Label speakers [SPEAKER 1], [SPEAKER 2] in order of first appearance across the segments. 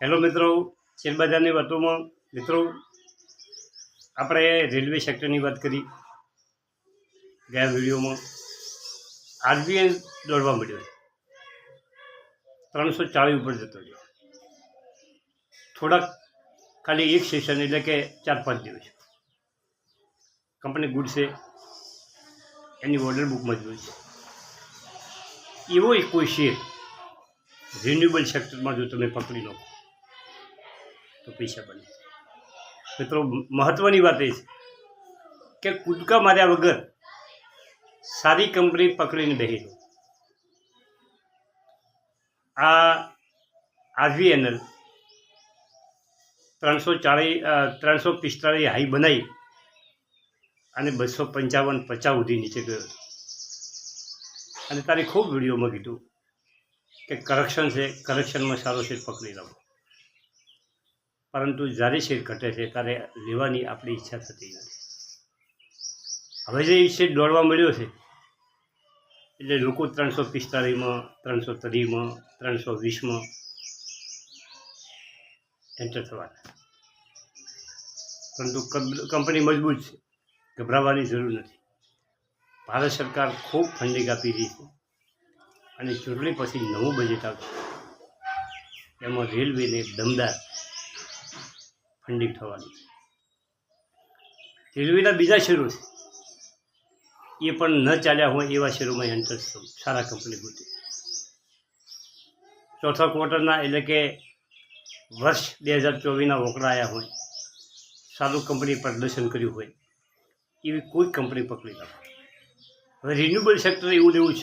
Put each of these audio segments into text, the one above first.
[SPEAKER 1] Hello મિત્રો શેરબજારની વાતોમાં મિત્રો, આપણે રેલવે સેક્ટરની વાત કરી ગયા વિડીયોમાં. આરબીઆઈ દોડવા મળ્યો ત્રણસો ચાળીસ ઉપર જતો રહ્યો. થોડાક ખાલી એક સેશન એટલે કે ચાર પાંચ દિવસ. કંપની ગુડ છે. એની ઓર્ડર બુક મજબૂત છે. એવો એક કોઈ શેર રિન્યુએબલ સેક્ટરમાં જો તમે પકડી લો. તો પૈસા બને. મિત્રો મહત્ત્વની વાત એ છે કે કૂદકા માર્યા વગર સારી કંપની પકડીને બેસી દો આ આરવીએનએલ ત્રણસો ચાળીસ ત્રણસો પિસ્તાળીસ હાઈ બનાવી અને બસો પંચાવન પચાસ સુધી નીચે ગયો. અને તારે ખૂબ વિડીયોમાં કીધું કે કરક્શન છે કરક્શનમાં સારો છે, પકડી લો પરંતુ જ્યારે શેર ઘટે છે ત્યારે લેવાની આપણી ઈચ્છા થતી નથી. હવે જે શેર દોડવા મળ્યો છે, એટલે લોકો ત્રણસો પિસ્તાળીસમાં, ત્રણસો ત્રીસમાં, ત્રણસો વીસમાં એન્ટર થવાના. પરંતુ કંપ- કંપની મજબૂત છે, ગભરાવાની જરૂર નથી. ભારત સરકાર ખૂબ ફંડિંગ આપી રહી છે અને ચૂંટણી પછી નવું બજેટ આવશે. એમાં રેલવેને દમદાર ફંડિંગ થવાનું છે. રેલવેના બીજા શેરો છે. એ પણ ન ચાલ્યા હોય એવા શેરોમાં એન્ટર સારા કંપની ગોતે. ચોથા ક્વાર્ટરના એટલે કે વર્ષ બે હજાર ચોવીસના વોકડાયા હોય, સારું કંપની પ્રદર્શન કર્યું હોય, એવી કોઈ કંપની પકડી નાખો હવે રિન્યુએબલ સેક્ટર એવું ને એવું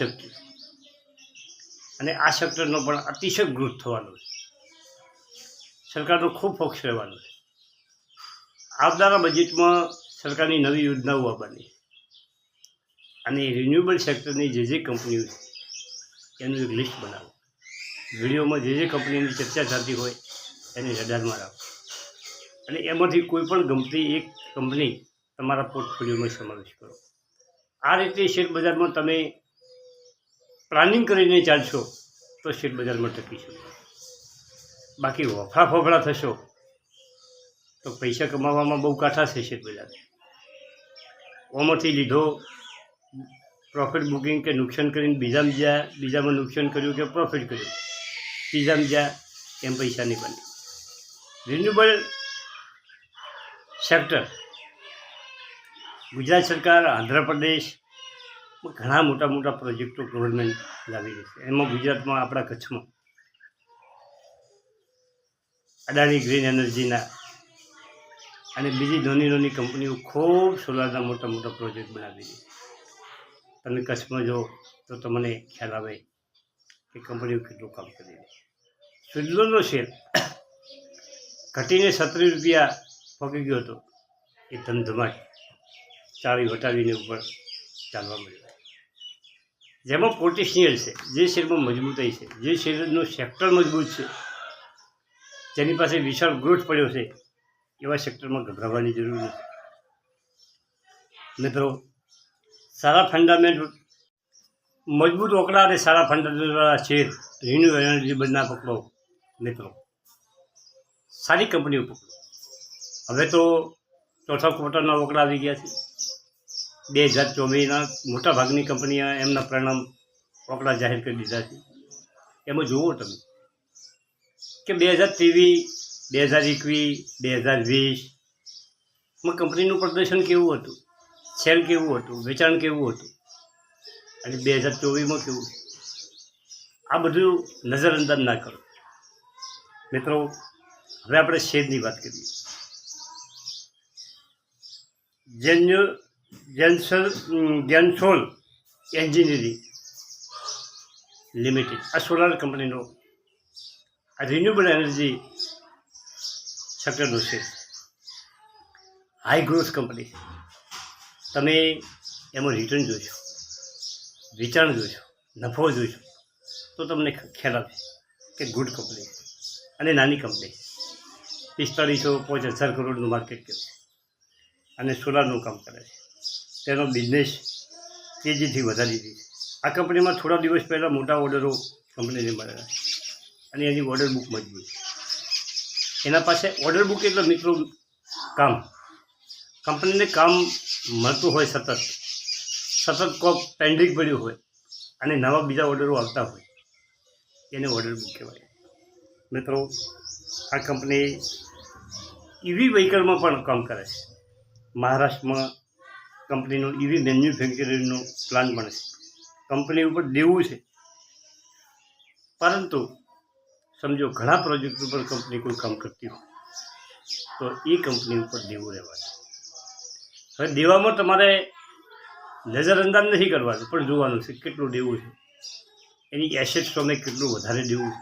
[SPEAKER 1] અને આ સેક્ટરનો પણ અતિશય ગ્રોથ થવાનો છે. સરકારનો ખૂબ ફોકસ રહેવાનો છે. આવનારા બજેટમાં સરકારની નવી યોજનાઓ આવવાની. અને રિન્યુએબલ સેક્ટરની જે જે કંપનીઓ છે, એનું એક લિસ્ટ બનાવો. વિડીયોમાં જે જે કંપનીની ચર્ચા થતી હોય, એને રડારમાં રાખો. અને એમાંથી કોઈ પણ ગમતી એક કંપની તમારા પોર્ટફોલિયોમાં સમાવેશ કરો. આ રીતે શેર બજારમાં તમે પ્લાનિંગ કરીને ચાલશો, તો શેર બજારમાં ટકી શકો. બાકી વફડા ફફડા થશો તો પૈસા કમાવામાં બહુ કાઠા છે શેર બજાર ઓમાંથી લીધો પ્રોફિટ બુકિંગ કે નુકસાન કરીને બીજા જ્યાં, બીજામાં નુકસાન કર્યું કે પ્રોફિટ કર્યું. ત્રીજામાં જ્યાં, એમ પૈસા નહીં બને. રિન્યુએબલ સેક્ટર ગુજરાત સરકાર, આંધ્રપ્રદેશ ઘણા મોટા મોટા પ્રોજેક્ટો ગવર્મેન્ટ લાવી રહી છે. એમાં ગુજરાતમાં આપણા કચ્છમાં અદાણી ગ્રીન એનર્જીના અને બીજી નાની નાની કંપનીઓ ખૂબ સોલારના મોટા મોટા પ્રોજેક્ટ બનાવી છે. તમે કચ્છમાં જો, તો તમને ખ્યાલ આવે કે કંપનીઓ કેટલું કામ કરી રહી સુડલોનો શેર ઘટીને સત્રીસ રૂપિયા પકી ગયો હતો. એ ધમધમાટ ચાળી વટાવીને ઉપર ચાલવા મળ્યો જેમાં પોટેશિયલ છે, જે શેરમાં મજબૂતાઈ છે, જે શેરનું સેક્ટર મજબૂત છે. જેની પાસે વિશાળ ગ્રોથ પડ્યો છે. એવા સેક્ટરમાં ગભરાવાની જરૂર નથી. મિત્રો, સારા ફંડામેન્ટ મજબૂત ઓકડા અને સારા ફંડામેન્ટવાળા શેર રિન્યુ એનર્જી બંધના પકડો, મિત્રો. સારી કંપનીઓ પકડો. હવે તો ચોથા ક્વાર્ટરના ઓકડા આવી ગયા છે. બે હજાર ચોવીસના મોટા ભાગની કંપનીએ એમના પરિણામ ઓકડા જાહેર કરી દીધા છે. એમાં જુઓ તમે, કે બે હજાર ત્રેવીસ બે હજાર એકવીસ બે હજાર વીસમાં કંપનીનું પ્રદર્શન કેવું હતું? સેલ કેવું હતું? વેચાણ કેવું હતું? અને બે હજાર ચોવીસમાં કેવું? આ બધું નજરઅંદાજ ના કરો. મિત્રો, હવે આપણે શેરની વાત કરીએ. જેન્યુ જેન્સલ જેન્સોલ એન્જિનિયરિંગ લિમિટેડ, આ સોલાર કંપનીનો આ રિન્યુએબલ એનર્જી સેક્ટરનો છે. હાઈ ગ્રોથ કંપની તમે એમાં રિટર્ન જોશો વેચાણ જોશો નફો જોશો તો તમને ખ્યાલ આવશે કે ગુડ કંપની અને નાની કંપની પિસ્તાળીસો પાંચ હજાર કરોડનું માર્કેટ કેવું છે. અને સોલારનું કામ કરે છે. તેનો બિઝનેસ તેજીથી વધારી દીધી આ કંપનીમાં થોડા દિવસ પહેલાં મોટા ઓર્ડરો કંપનીને મળેલા અને એની ઓર્ડર બુક મજબૂત છે. એના પાસે ઓર્ડર બુક એટલે મિત્રો કામ. કંપનીને કામ મળતું હોય સતત. સતત કોક પેન્ડિંગ પડ્યું હોય અને નવા બીજા ઓર્ડરો આવતા હોય, એને ઓર્ડર બુક કહેવાય. મિત્રો, આ કંપની ઈવી વ્હીકલમાં પણ કામ કરે છે. મહારાષ્ટ્રમાં કંપનીનું ઈવી મેન્યુફેક્ચરિંગનું પ્લાન બને છે. કંપની ઉપર દેવું છે. પરંતુ સમજો, ઘણા પ્રોજેક્ટ ઉપર કંપની કોઈ કામ કરતી હોય. તો એ કંપની ઉપર દેવું રહેવાનું. હવે દેવામાં તમારે નજરઅંદાજ નથી કરવાનું, પણ જોવાનું છે કેટલું દેવું છે. એની એસેટ તમે કેટલું વધારે દેવું છે.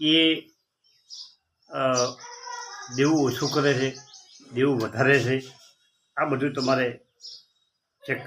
[SPEAKER 1] એ દેવું ઓછું કરે છે, દેવું વધારે છે. આ બધું તમારે